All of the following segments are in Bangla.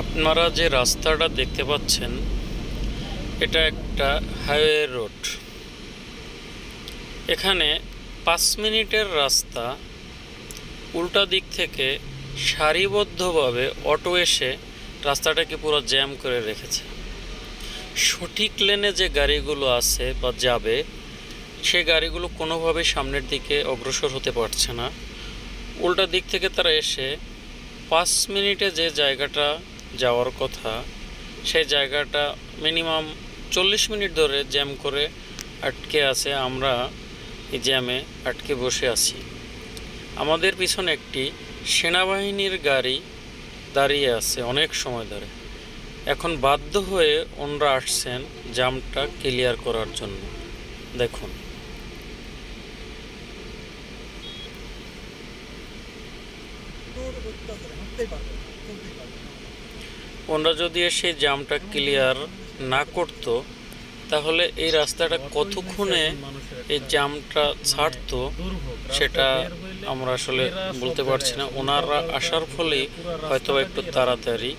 আপনারা যে রাস্তাটা দেখতে পাচ্ছেন, এটা একটা হাইওয়ে রোড। এখানে পাঁচ মিনিটের রাস্তা, উল্টা দিক থেকে সারিবদ্ধভাবে অটো এসে রাস্তাটাকে পুরো জ্যাম করে রেখেছে। সঠিক লেনে যে গাড়িগুলো আছে বা যাবে, সে গাড়িগুলো কোনোভাবেই সামনের দিকে অগ্রসর হতে পারছে না। উল্টা দিক থেকে তারা এসে পাঁচ মিনিটে যে জায়গাটা যাওয়ার কথা, সেই জায়গাটা মিনিমাম চল্লিশ মিনিট ধরে জ্যাম করে আটকে আছে আমরা এই জ্যামে আটকে বসে আছি। আমাদের পিছনে একটি সেনাবাহিনীর গাড়ি দাঁড়িয়ে আছে অনেক সময় ধরে। এখন বাধ্য হয়ে ওনরা আসছেন জামটা ক্লিয়ার করার জন্য। দেখুন। করতে পারবে পারবে ওনরা যদি এসে জামটা ক্লিয়ার না করত, তাহলে এই রাস্তাটা কতক্ষণে এই জামটা ছাড়তো সেটা আমরা আসলে বলতে পারছি না। ওনারা আসার ফলে হয়তো একটু তাড়াতাড়ি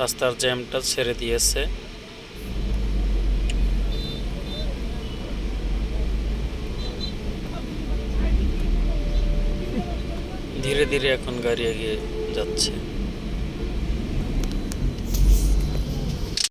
রাস্তার জ্যামটা ছেড়ে দিয়েছে। ধীরে ধীরে এখন গাড়ি এগিয়ে যাচ্ছে।